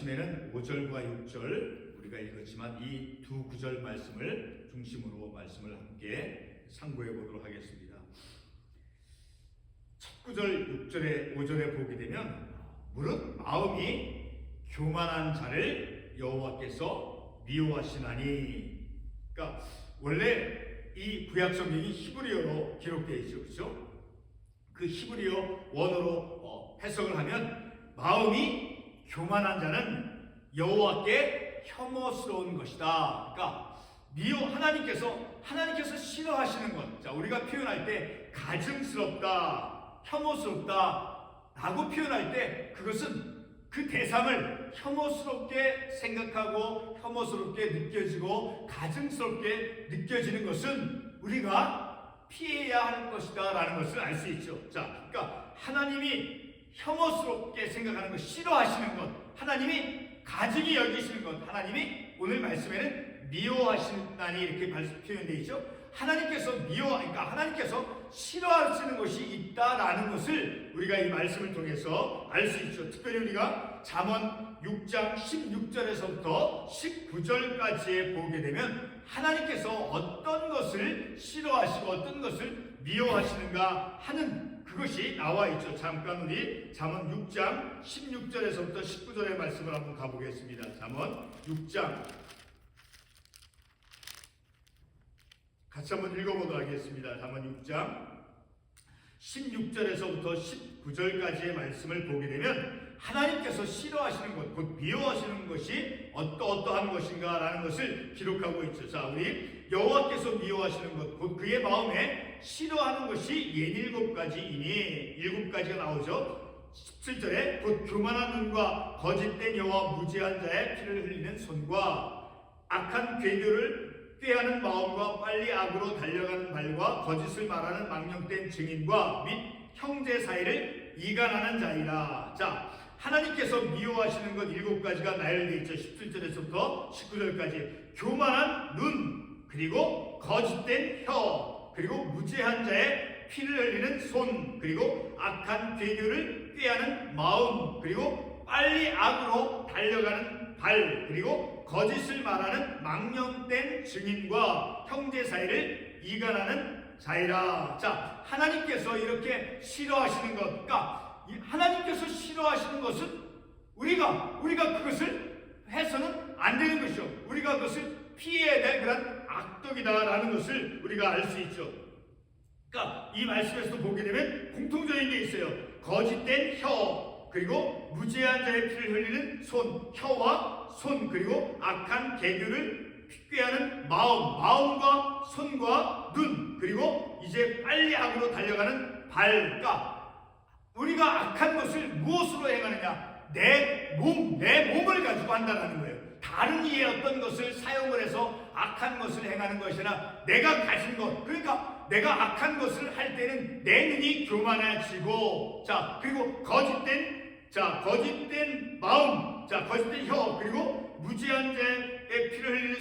처음에는 5절과 6절 우리가 읽었지만 이 두 구절 말씀을 중심으로 말씀을 함께 상고해 보도록 하겠습니다. 첫 구절 6절에 5절에 보게 되면 무릇 마음이 교만한 자를 여호와께서 미워하시나니 그러니까 원래 이 구약 성경이 히브리어로 기록되어 있죠. 그렇죠? 그 히브리어 원어로 어, 해석을 하면 마음이 교만한 자는 여호와께 혐오스러운 것이다. 그러니까 미워 하나님께서 하나님께서 싫어하시는 것. 자, 우리가 표현할 때 가증스럽다, 혐오스럽다라고 표현할 때 그것은 그 대상을 혐오스럽게 생각하고 혐오스럽게 느껴지고 가증스럽게 느껴지는 것은 우리가 피해야 할 것이다라는 것을 알 수 있죠. 자, 그러니까 하나님이 혐오스럽게 생각하는 것, 싫어하시는 것, 하나님이 가증히 여기시는 것, 하나님이 오늘 말씀에는 미워하신다니 이렇게 표현되어 있죠. 하나님께서 미워, 그러니까 하나님께서 싫어하시는 것이 있다라는 것을 우리가 이 말씀을 통해서 알 수 있죠. 특별히 우리가 잠언 6장 16절에서부터 19절까지에 보게 되면 하나님께서 어떤 것을 싫어하시고 어떤 것을 미워하시는가 하는 그것이 나와 있죠. 잠깐 우리 잠언 6장 16절에서부터 19절의 말씀을 한번 가보겠습니다. 잠언 6장 같이 한번 읽어보도록 하겠습니다. 잠언 6장 16절에서부터 19절까지의 말씀을 보게 되면 하나님께서 싫어하시는 것, 곧 미워하시는 것이 어떠 어떠한 것인가라는 것을 기록하고 있죠. 자, 우리 여호와께서 미워하시는 것, 곧 그의 마음에 싫어하는 것이 예닐곱 가지이니 일곱 가지가 나오죠. 17절에 곧 교만한 눈과 거짓된 여와 무지한 자의 피를 흘리는 손과 악한 괴교를 꾀하는 마음과 빨리 악으로 달려가는 발과 거짓을 말하는 망령된 증인과 및 형제 사이를 이간하는 자이라. 자, 하나님께서 미워하시는 것 일곱 가지가 나열되어 있죠. 17절에서부터 19절까지. 교만한 눈, 그리고 거짓된 혀, 그리고 무죄한 자의 피를 흘리는 손, 그리고 악한 괴교를 꾀하는 마음, 그리고 빨리 악으로 달려가는 발, 그리고 거짓을 말하는 망령된 증인과 형제 사이를 이간하는 자이라. 자, 하나님께서 이렇게 싫어하시는 것, 그러니까 하나님께서 싫어하시는 것은 우리가 우리가 그것을 해서는 안 되는 것이죠. 우리가 그것을 피해야 될 그런 악덕이다라는 것을 우리가 알 수 있죠. 그러니까 이 말씀에서도 보게 되면 공통적인 게 있어요. 거짓된 혀, 그리고 무죄한 자의 피를 흘리는 손, 혀와 손, 그리고 악한 개교를 꾀하는 마음, 마음과 손과 눈, 그리고 이제 빨리 악으로 달려가는 발. 그러니까 우리가 악한 것을 무엇으로 행하느냐? 내 몸, 내 몸을 가지고 한다는 거예요. 다른 이의 어떤 것을 사용을 해서 악한 것을 행하는 것이나 내가 가진 것, 그러니까 내가 악한 것을 할 때는 내 눈이 교만해지고, 자, 그리고 거짓된 자, 거짓된 마음, 자, 거짓된 혀, 그리고 무지한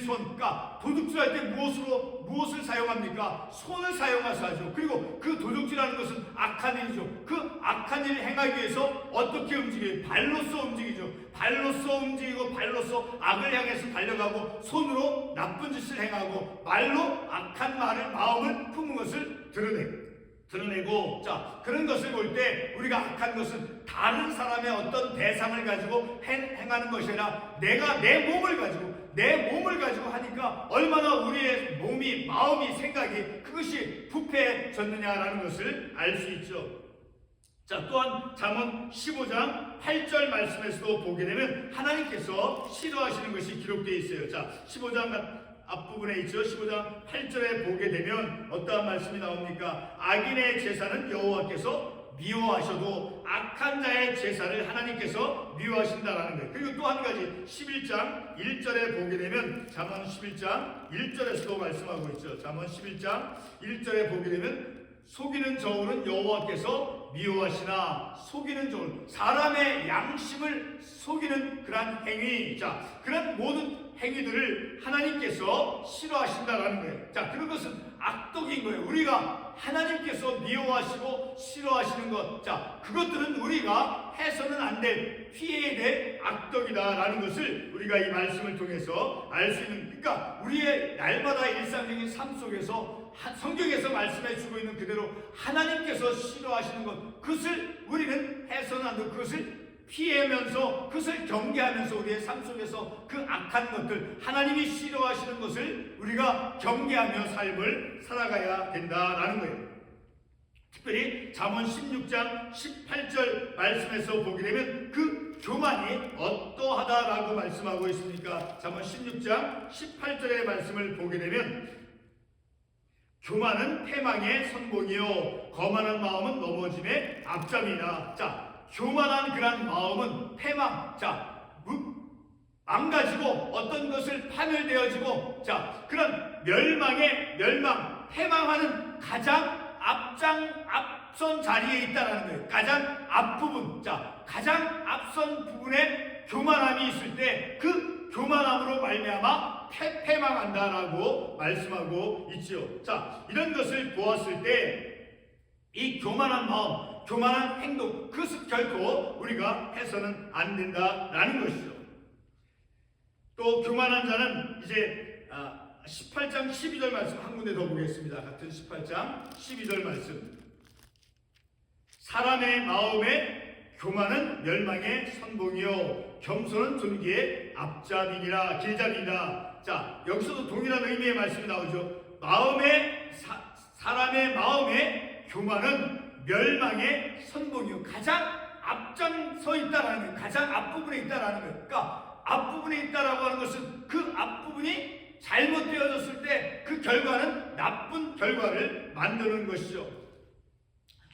손, 그러니까 도둑질할 때 무엇으로 무엇을 사용합니까? 손을 사용해서 하죠. 그리고 그 도둑질하는 것은 악한 일이죠. 그 악한 일을 행하기 위해서 어떻게 움직여요? 발로써 움직이죠. 발로써 움직이고 발로써 악을 향해서 달려가고 손으로 나쁜 짓을 행하고 말로 악한 말을 마음을 품은 것을 드러내고 드러내고 자 그런 것을 볼 때 우리가 악한 것은 다른 사람의 어떤 대상을 가지고 행, 행하는 것이 아니라 내가 내 몸을 가지고 내 몸을 가지고 하니까 얼마나 우리의 몸이 마음이 생각이 그것이 부패해졌느냐라는 것을 알 수 있죠. 자 또한 잠언 15장 8절 말씀에서도 보게 되면 하나님께서 싫어하시는 것이 기록되어 있어요. 자 15장 앞부분에 있죠. 15장 8절에 보게 되면 어떠한 말씀이 나옵니까? 악인의 제사는 여호와께서 미워하셔도 악한 자의 제사를 하나님께서 미워하신다라는 거예요. 그리고 또 한 가지 11장 1절에 보게 되면 잠언 11장 1절에서도 말씀하고 있죠. 잠언 11장 1절에 보게 되면 속이는 저울은 여호와께서 미워하시나 속이는 저울 사람의 양심을 속이는 그러한 행위 자 그런 모든 행위들을 하나님께서 싫어하신다라는 거예요. 자, 그것은 악독인 거예요. 우리가 하나님께서 미워하시고 싫어하시는 것, 자, 그것들은 우리가 해서는 안 될 피해야 될 악덕이다라는 것을 우리가 이 말씀을 통해서 알 수 있는 그러니까 우리의 날마다 일상적인 삶 속에서 하- 성경에서 말씀해 주고 있는 그대로 하나님께서 싫어하시는 것 그것을 우리는 해서는 안 되고 그것을 피하면서 그것을 경계하면서 우리의 삶 속에서 그 악한 것들 하나님이 싫어하시는 것을 우리가 경계하며 삶을 살아가야 된다라는 거예요. 특별히 잠언 16장 18절 말씀에서 보게 되면 그 교만이 어떠하다라고 말씀하고 있습니까? 잠언 16장 18절의 말씀을 보게 되면 교만은 패망의 선봉이요 거만한 마음은 넘어짐의 앞잠이라. 자, 교만한 그런 마음은 패망. 자, 무, 망가지고 어떤 것을 파멸되어지고 자 그런 멸망의 멸망 패망하는 가장 앞장 앞선 자리에 있다라는 거예요. 가장 앞부분 자 가장 앞선 부분에 교만함이 있을 때 그 교만함으로 말미암아 패, 패망한다라고 말씀하고 있지요. 자 이런 것을 보았을 때 이 교만한 마음, 교만한 행동 그것은 결코 우리가 해서는 안 된다라는 것이죠. 또 교만한 자는 이제 아, 18장 12절 말씀 한 군데 더 보겠습니다. 같은 18장 12절 말씀. 사람의 마음에 교만은 멸망의 선봉이요 겸손은 존귀의 앞잡이니라 길잡이니라. 자 여기서도 동일한 의미의 말씀이 나오죠. 마음에 사, 사람의 마음에 교만은 멸망의 선봉이요 가장 앞장서 있다라는 거예요. 가장 앞부분에 있다라는 거예요. 그러니까 앞부분에 있다라고 하는 것은 그 앞부분이 잘못되어졌을 때 그 결과는 나쁜 결과를 만드는 것이죠.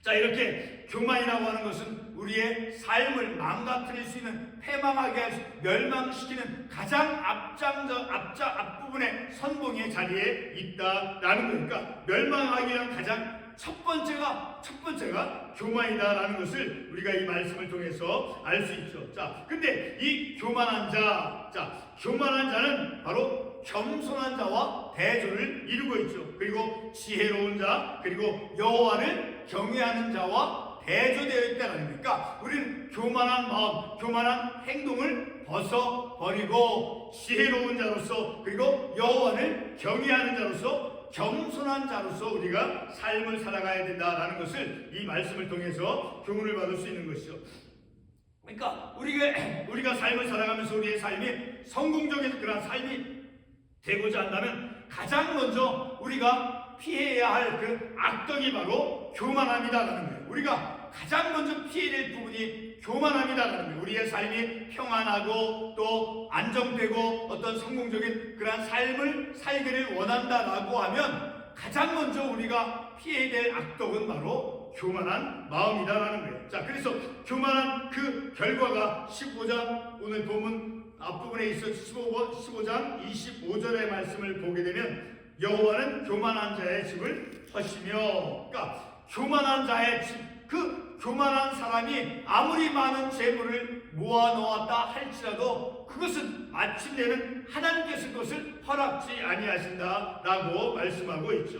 자 이렇게 교만이라고 하는 것은 우리의 삶을 망가뜨릴 수 있는 패망하게 할 수, 멸망시키는 가장 앞장저 앞자 앞부분의 선봉의 자리에 있다라는 거예요. 그러니까 멸망하기 위한 가장 첫 번째가 첫 번째가 교만이다라는 것을 우리가 이 말씀을 통해서 알 수 있죠. 자, 근데 이 교만한 자, 자, 교만한 자는 바로 겸손한 자와 대조를 이루고 있죠. 그리고 지혜로운 자, 그리고 여호와를 경외하는 자와 대조되어 있다는 그러니까 우리는 교만한 마음, 교만한 행동을 벗어 버리고 지혜로운 자로서 그리고 여호와를 경외하는 자로서 겸손한 자로서 우리가 삶을 살아가야 된다라는 것을 이 말씀을 통해서 교훈을 받을 수 있는 것이죠. 그러니까 우리가 우리가 삶을 살아가면서 우리의 삶이 성공적인 그런 삶이 되고자 한다면 가장 먼저 우리가 피해야 할 그 악덕이 바로 교만함이다라는 거예요. 우리가 가장 먼저 피해야 될 부분이 거예요. 우리의 삶이 평안하고 또 안정되고 어떤 성공적인 그러한 삶을 살기를 원한다라고 하면 가장 먼저 우리가 피해야 될 악덕은 바로 교만한 마음이다라는 거예요. 자, 그래서 교만한 그 결과가 15장 오늘 본문 앞부분에 있어 15번 15장 25절의 말씀을 보게 되면 여호와는 교만한 자의 집을 허시며 그러니까 교만한 자의 집 그 교만한 사람이 아무리 많은 재물을 모아 놓았다 할지라도 그것은 마침내는 하나님께서 그것을 허락지 아니하신다라고 말씀하고 있죠.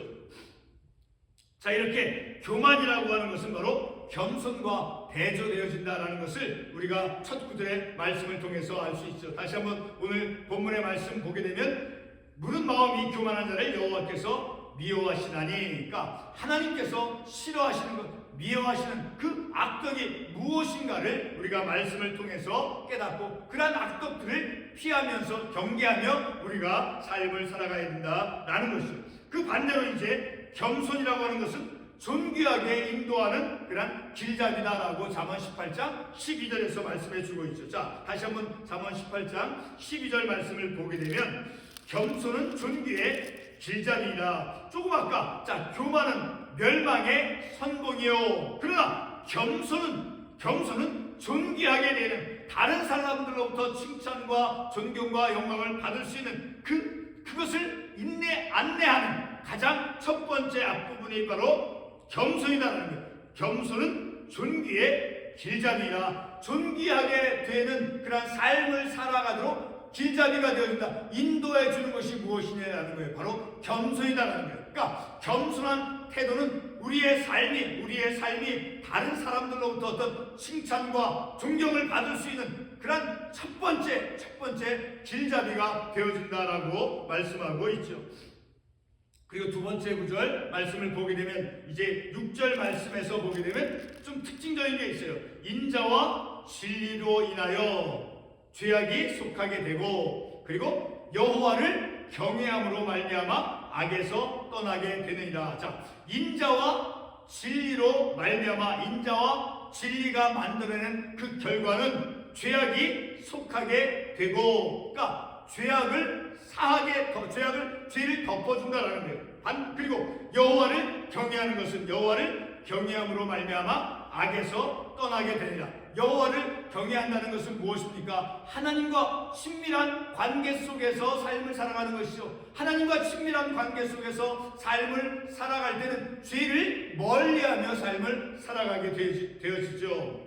자 이렇게 교만이라고 하는 것은 바로 겸손과 대조되어진다라는 것을 우리가 첫 구절의 말씀을 통해서 알 수 있죠. 다시 한번 오늘 본문의 말씀 보게 되면 무슨 마음이 교만한 자를 여호와께서 미워하시나니 그러니까 하나님께서 싫어하시는 것 미워하시는 그 악덕이 무엇인가를 우리가 말씀을 통해서 깨닫고 그러한 악덕들을 피하면서 경계하며 우리가 삶을 살아가야 된다라는 것이죠. 그 반대로 이제 겸손이라고 하는 것은 존귀하게 인도하는 그런 길잡이다라고 잠언 18장 12절에서 말씀해 주고 있죠. 자, 다시 한번 잠언 18장 12절 말씀을 보게 되면 겸손은 존귀의 길잡이다. 조금 아까 자, 교만은 멸망의 선봉이요. 그러나 겸손은 겸손은 존귀하게 되는 다른 사람들로부터 칭찬과 존경과 영광을 받을 수 있는 그 그것을 인내 안내하는 가장 첫 번째 앞부분이 바로 겸손이라는 것. 겸손은 존귀의 길잡이라 존귀하게 되는 그런 삶을 살아가도록 길잡이가 되어준다. 인도해 주는 것이 무엇이냐라는 거예요. 바로 겸손이다라는 거예요. 그러니까 겸손한 태도는 우리의 삶이 우리의 삶이 다른 사람들로부터 어떤 칭찬과 존경을 받을 수 있는 그런 첫 번째 첫 번째 길잡이가 되어준다라고 말씀하고 있죠. 그리고 두 번째 구절 말씀을 보게 되면 이제 6절 말씀에서 보게 되면 좀 특징적인 게 있어요. 인자와 진리로 인하여 죄악이 속하게 되고 그리고 여호와를 경외함으로 말미암아 악에서 떠나게 되느니라. 자, 인자와 진리로 말미암아 인자와 진리가 만들어낸 그 결과는 죄악이 속하게 되고, 그러니까 죄악을 사하게 더 죄악을 죄를 덮어준다라는 거예요. 반 그리고 여호와를 경외하는 것은 여호와를 경외함으로 말미암아 악에서 떠나게 되리라. 여호와를 경외한다는 것은 무엇입니까? 하나님과 친밀한 관계 속에서 삶을 살아가는 것이죠. 하나님과 친밀한 관계 속에서 삶을 살아갈 때는 죄를 멀리하며 삶을 살아가게 되어지- 되어지죠.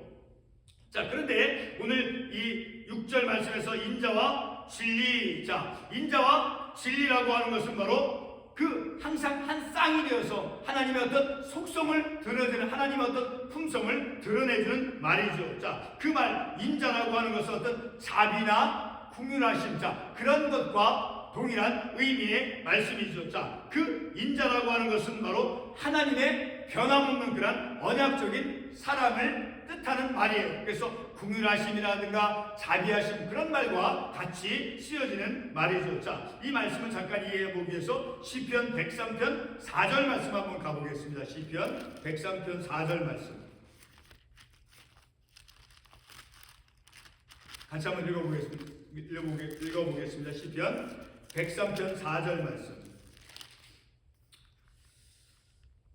자, 그런데 오늘 이 6절 말씀에서 인자와 진리, 자, 인자와 진리라고 하는 것은 바로 그 항상 한 쌍이 되어서 하나님의 어떤 속성을 드러내는 하나님의 어떤 품성을 드러내주는 말이죠. 자, 그 말 인자라고 하는 것은 어떤 자비나 궁휼하심, 자 그런 것과 동일한 의미의 말씀이죠. 자, 그 인자라고 하는 것은 바로 하나님의 변함없는 그런 언약적인 사랑을 뜻하는 말이에요. 그래서 궁휼하심이라든가 자비하심 그런 말과 같이 쓰여지는 말이죠. 자, 이 말씀을 잠깐 이해해 보기 위해서 시편 103편 4절 말씀 한번 가보겠습니다. 시편 103편 4절 말씀. 같이 한번 읽어보겠습니다. 읽어보겠, 읽어보겠습니다. 시편 103편 4절 말씀.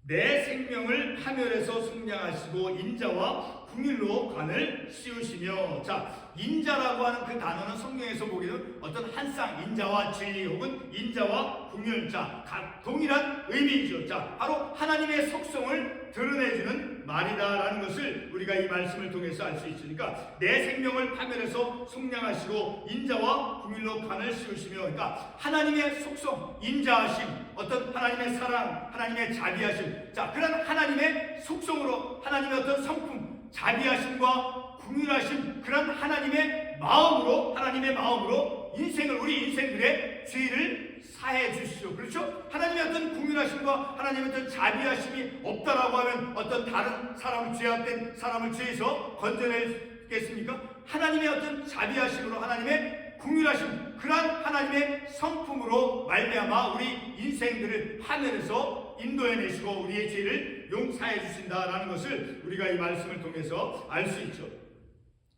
내 생명을 하늘에서 속량하시고 인자와 궁일로 관을 씌우시며 자 인자라고 하는 그 단어는 성경에서 보기에는 어떤 한 쌍 인자와 진리 혹은 인자와 궁일 자 각 동일한 의미이죠. 자 바로 하나님의 속성을 드러내주는 말이다라는 것을 우리가 이 말씀을 통해서 알 수 있으니까 내 생명을 파멸해서 속량하시고 인자와 궁일로 관을 씌우시며 그러니까 하나님의 속성 인자하심 어떤 하나님의 사랑 하나님의 자비하심 자 그런 하나님의 속성으로 하나님의 어떤 성품 자비하심과 궁휼하심 그런 하나님의 마음으로 하나님의 마음으로 인생을 우리 인생들의 죄를 사해 주시오. 그렇죠? 하나님의 어떤 궁휼하심과 하나님의 어떤 자비하심이 없다라고 하면 어떤 다른 사람 죄악된 사람을 죄에서 건져내겠습니까? 하나님의 어떤 자비하심으로 하나님의 궁휼하심 그러한 하나님의 성품으로 말미암아 우리 인생들을 하늘에서 인도해 내시고 우리의 죄를 용서해 주신다라는 것을 우리가 이 말씀을 통해서 알 수 있죠.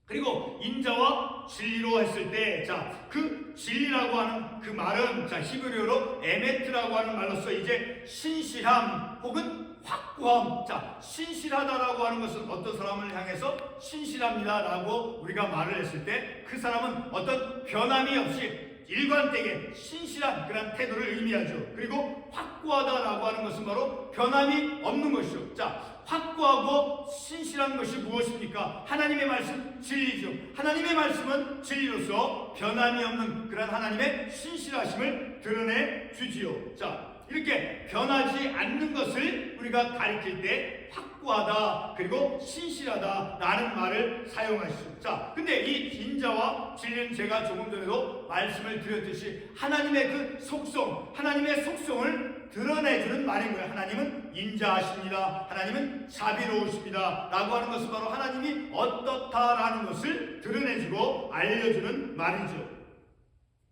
그리고 인자와 진리로 했을 때, 자, 그 진리라고 하는 그 말은, 자, 히브리어로 에메트라고 하는 말로서 이제 신실함 혹은 확고함, 자, 신실하다라고 하는 것은 어떤 사람을 향해서 신실합니다라고 우리가 말을 했을 때 그 사람은 어떤 변함이 없이 일관되게 신실한 그런 태도를 의미하죠. 그리고 확고하다라고 하는 것은 바로 변함이 없는 것이죠. 자, 확고하고 신실한 것이 무엇입니까? 하나님의 말씀 진리죠. 하나님의 말씀은 진리로서 변함이 없는 그런 하나님의 신실하심을 드러내 주지요. 자, 이렇게 변하지 않는 것을 우리가 가리킬 때 확고하다 그리고 신실하다라는 말을 사용하시죠. 자, 근데 이 인자와 진리는 제가 조금 전에도 말씀을 드렸듯이 하나님의 그 속성, 하나님의 속성을 드러내주는 말인 거예요. 하나님은 인자하십니다. 하나님은 자비로우십니다. 라고 하는 것은 바로 하나님이 어떻다라는 것을 드러내주고 알려주는 말이죠.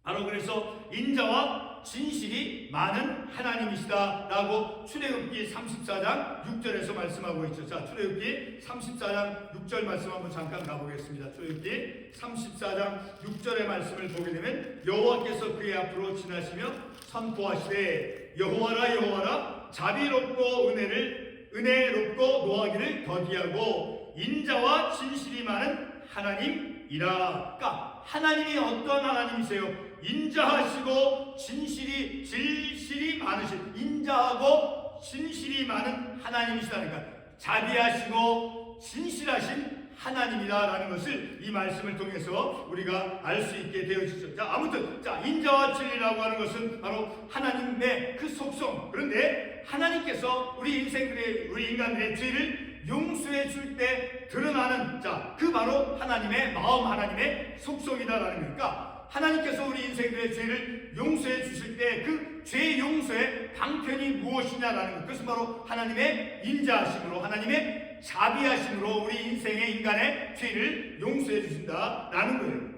바로 그래서 인자와 진실이 많은 하나님이시다라고 출애굽기 34장 6절에서 말씀하고 있죠. 자, 출애굽기 34장 6절 말씀 한번 잠깐 가보겠습니다. 출애굽기 34장 6절의 말씀을 보게 되면 여호와께서 그의 앞으로 지나시며 선포하시되 여호와라 여호와라 자비롭고 은혜를 은혜롭고 노하기를 더디하고 인자와 진실이 많은 하나님이라. 그러니까 하나님이 어떤 하나님이세요? 인자하시고 진실이 진실이 많으신 인자하고 진실이 많은 하나님이시다니까 자비하시고 진실하신 하나님이다라는 것을 이 말씀을 통해서 우리가 알 수 있게 되어지죠. 자, 아무튼 자 인자와 진리라고 하는 것은 바로 하나님의 그 속성. 그런데 하나님께서 우리 인생들의 우리 인간들의 죄를 용서해 줄 때 드러나는 자, 그 바로 하나님의 마음, 하나님의 속성이다라는 거니까 하나님께서 우리 인생들의 죄를 용서해 주실 때 그 죄 용서의 방편이 무엇이냐라는 것. 그것은 바로 하나님의 인자하심으로 하나님의 자비하심으로 우리 인생의 인간의 죄를 용서해 주신다라는 거예요.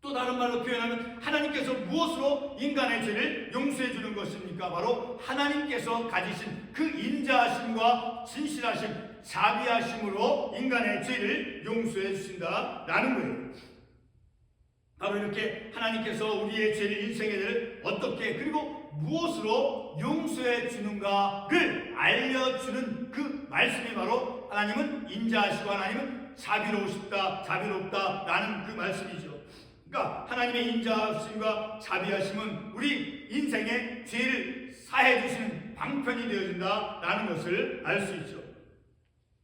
또 다른 말로 표현하면 하나님께서 무엇으로 인간의 죄를 용서해 주는 것입니까? 바로 하나님께서 가지신 그 인자하심과 진실하심, 자비하심으로 인간의 죄를 용서해 주신다라는 거예요. 바로 이렇게 하나님께서 우리의 죄를 인생의 죄를 어떻게 그리고 무엇으로 용서해 주는가를 알려주는 그 말씀이 바로 하나님은 인자하시고 하나님은 자비로우시다 자비롭다라는 그 말씀이죠. 그러니까 하나님의 인자하심과 자비하심은 우리 인생의 죄를 사해 주시는 방편이 되어진다라는 것을 알 수 있죠.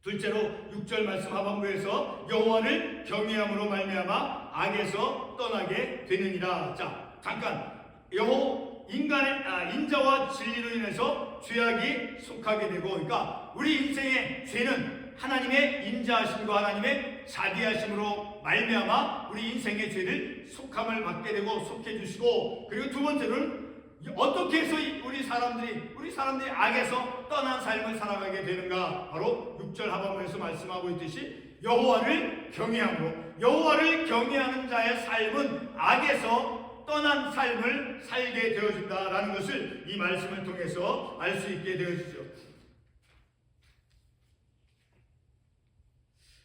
둘째로 6절 말씀 하반부에서 여호와를 경외함으로 말미암아 악에서 떠나게 되느니라. 자, 잠깐 여호 인간의 아, 인자와 진리로 인해서 죄악이 속하게 되고, 그러니까 우리 인생의 죄는 하나님의 인자하심과 하나님의 자비하심으로 말미암아 우리 인생의 죄를 속함을 받게 되고 속해 주시고, 그리고 두 번째로는 어떻게 해서 우리 사람들이 우리 사람들이 악에서 떠난 삶을 살아가게 되는가? 바로 6절 하반부에서 말씀하고 있듯이 여호와를 경외함으로 여호와를 경외하는 자의 삶은 악에서 떠난 삶을 살게 되어진다라는 것을 이 말씀을 통해서 알 수 있게 되어지죠.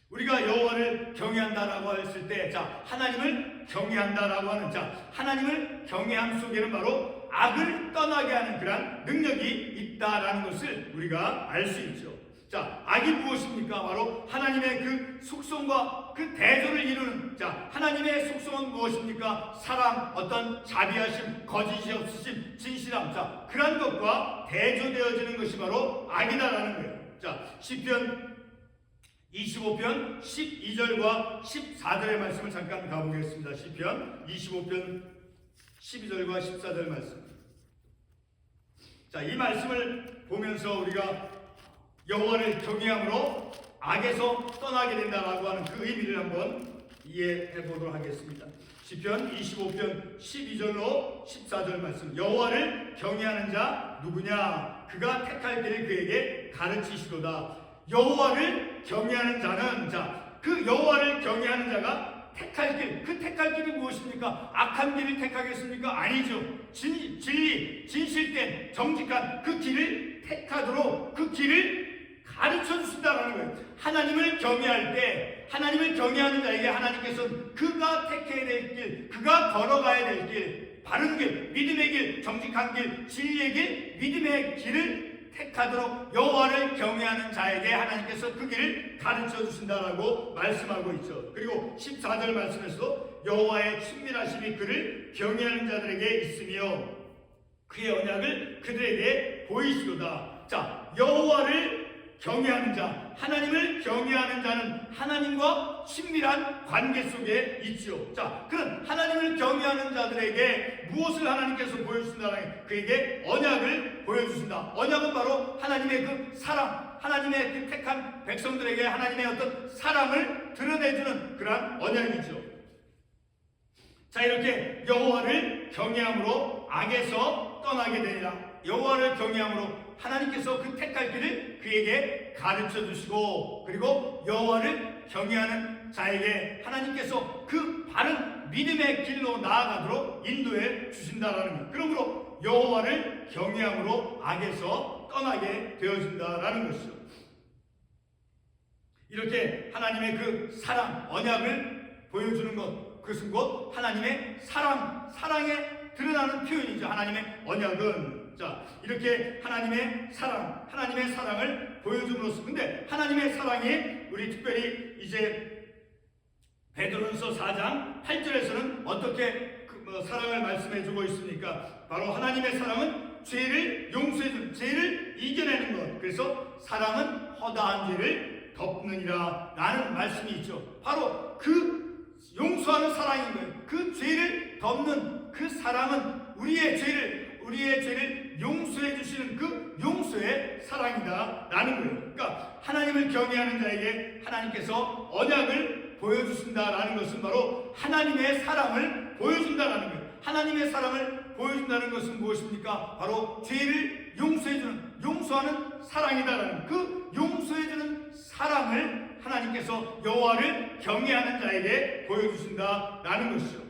우리가 여호와를 경외한다라고 했을 때, 자 하나님을 경외한다라고 하는 자 하나님을 경외함 속에는 바로 악을 떠나게 하는 그러한 능력이 있다라는 것을 우리가 알 수 있죠. 자, 악이 무엇입니까? 바로 하나님의 그 속성과 그 대조를 이루는 자, 하나님의 속성은 무엇입니까? 사랑, 어떤 자비하심, 거짓이 없으심, 진실함. 자, 그러한 것과 대조되어지는 것이 바로 악이다라는 거예요. 자, 시편 25편 12절과 14절의 말씀을 잠깐 가보겠습니다. 시편 25편 12절과 14절 말씀. 자, 이 말씀을 보면서 우리가 여호와를 경외함으로 악에서 떠나게 된다라고 하는 그 의미를 한번 이해해 보도록 하겠습니다. 시편 25편 12절로 14절 말씀. 여호와를 경외하는 자 누구냐? 그가 택할 길을 그에게 가르치시도다. 여호와를 경외하는 자는 자 그 여호와를 경외하는 자가 택할 길, 그 택할 길이 무엇입니까? 악한 길을 택하겠습니까? 아니죠. 진, 진리, 진실된, 정직한 그 길을 택하도록 그 길을 가르쳐 주신다는 거예요. 하나님을 경외할 때, 하나님을 경외하는 자에게 하나님께서는 그가 택해야 될 길, 그가 걸어가야 될 길, 바른 길, 믿음의 길, 정직한 길, 진리의 길, 믿음의 길을 택하도록 여호와를 경외하는 자에게 하나님께서 그 길을 가르쳐 주신다라고 말씀하고 있죠. 그리고 14절 말씀에서도 여호와의 친밀하심이 그를 경외하는 자들에게 있으며 그의 언약을 그들에게 보이시도다. 자, 여호와를 경외하는 자, 하나님을 경외하는 자는 하나님과 친밀한 관계 속에 있죠. 자, 그런 하나님을 경외하는 자들에게 무엇을 하나님께서 보여주신다는 그에게 언약을 보여주신다. 언약은 바로 하나님의 그 사랑, 하나님의 그 택한 백성들에게 하나님의 어떤 사랑을 드러내주는 그러한 언약이죠. 자, 이렇게 여호와를 경외함으로 악에서 떠나게 되리라. 여호와를 경외함으로 하나님께서 그 택할 길을 그에게 가르쳐 주시고 그리고 여호와를 경외하는 자에게 하나님께서 그 바른 믿음의 길로 나아가도록 인도해 주신다라는 것. 그러므로 여호와를 경외함으로 악에서 떠나게 되어진다라는 것이죠. 이렇게 하나님의 그 사랑, 언약을 보여주는 것, 그것은 곧 하나님의 사랑, 사랑에 드러나는 표현이죠. 하나님의 언약은 자 이렇게 하나님의 사랑, 하나님의 사랑을 보여줌으로써 근데 하나님의 사랑이 우리 특별히 이제 베드로전서 4장 8절에서는 어떻게 그, 뭐, 사랑을 말씀해 주고 있습니까? 바로 하나님의 사랑은 죄를 용서해 주는 죄를 이겨내는 것. 그래서 사랑은 허다한 죄를 덮느니라 라는 말씀이 있죠. 바로 그 용서하는 사랑인 거예요. 그 죄를 덮는 그 사랑은 우리의 죄를 우리의 죄를 용서해 주시는 그 용서의 사랑이다 라는 거예요. 그러니까 하나님을 경외하는 자에게 하나님께서 언약을 보여주신다라는 것은 바로 하나님의 사랑을 보여준다라는 거예요. 하나님의 사랑을 보여준다는 것은 무엇입니까? 바로 죄를 용서해주는 용서하는 사랑이다라는 그 용서해주는 사랑을 하나님께서 여호와를 경외하는 자에게 보여주신다라는 것이죠.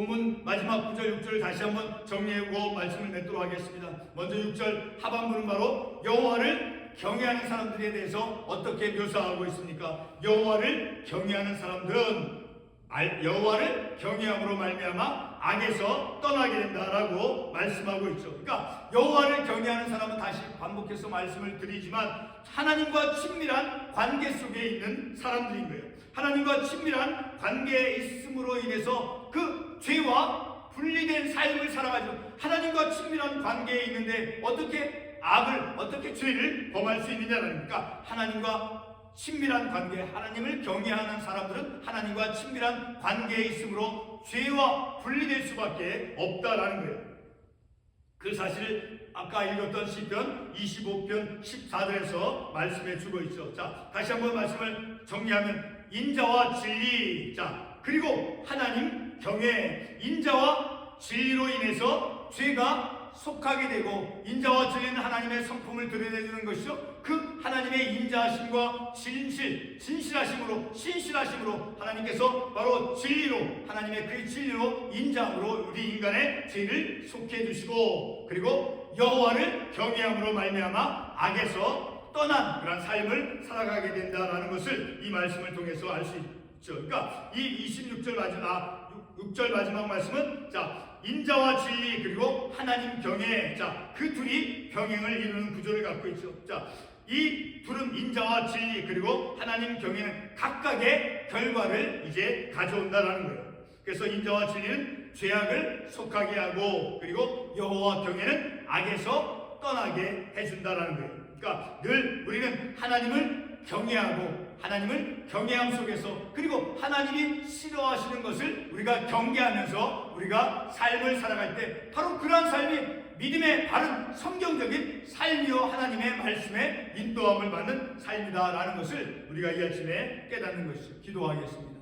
본문 마지막 9절 6절을 다시 한번 정리하고 말씀을 맺도록 하겠습니다. 먼저 6절 하반부는 바로 여호와를 경외하는 사람들에 대해서 어떻게 묘사하고 있습니까? 여호와를 경외하는 사람들은 알- 여호와를 경외함으로 말미암아 악에서 떠나게 된다라고 말씀하고 있죠. 그러니까 여호와를 경외하는 사람은 다시 반복해서 말씀을 드리지만 하나님과 친밀한 관계 속에 있는 사람들인 거예요. 하나님과 친밀한 관계에 있음으로 인해서 그 죄와 분리된 삶을 살아가죠. 하나님과 친밀한 관계에 있는데 어떻게 악을 어떻게 죄를 범할 수 있느냐라니까 하나님과 친밀한 관계, 하나님을 경외하는 사람들은 하나님과 친밀한 관계에 있으므로 죄와 분리될 수밖에 없다라는 거예요. 그 사실을 아까 읽었던 시편 25편 14절에서 말씀해 주고 있죠. 자, 다시 한번 말씀을 정리하면 인자와 진리, 자, 그리고 하나님 경외, 인자와 진리로 인해서 죄가 속하게 되고 인자와 진리는 하나님의 성품을 드러내주는 것이죠. 그 하나님의 인자하심과 진실, 진실하심으로 신실하심으로 하나님께서 바로 진리로 하나님의 그 진리로 인자함으로 우리 인간의 죄를 속해 주시고 그리고 여호와를 경외함으로 말미암아 악에서 떠난 그런 삶을 살아가게 된다라는 것을 이 말씀을 통해서 알 수 있죠. 그러니까 이 26절 마지막 6절 마지막 말씀은 자 인자와 진리 그리고 하나님 경외 자그 둘이 병행을 이루는 구조를 갖고 있죠. 자이 둘은 인자와 진리 그리고 하나님 경외는 각각의 결과를 이제 가져온다라는 거예요. 그래서 인자와 진리는 죄악을 속하게 하고 그리고 여호와 경외는 악에서 떠나게 해준다라는 거예요. 그러니까 늘 우리는 하나님을 경외하고 하나님을 경외함 속에서 그리고 하나님이 싫어하시는 것을 우리가 경계하면서 우리가 삶을 살아갈 때 바로 그러한 삶이 믿음의 바른 성경적인 삶이요 하나님의 말씀에 인도함을 받는 삶이다라는 것을 우리가 이 아침에 깨닫는 것이죠. 기도하겠습니다.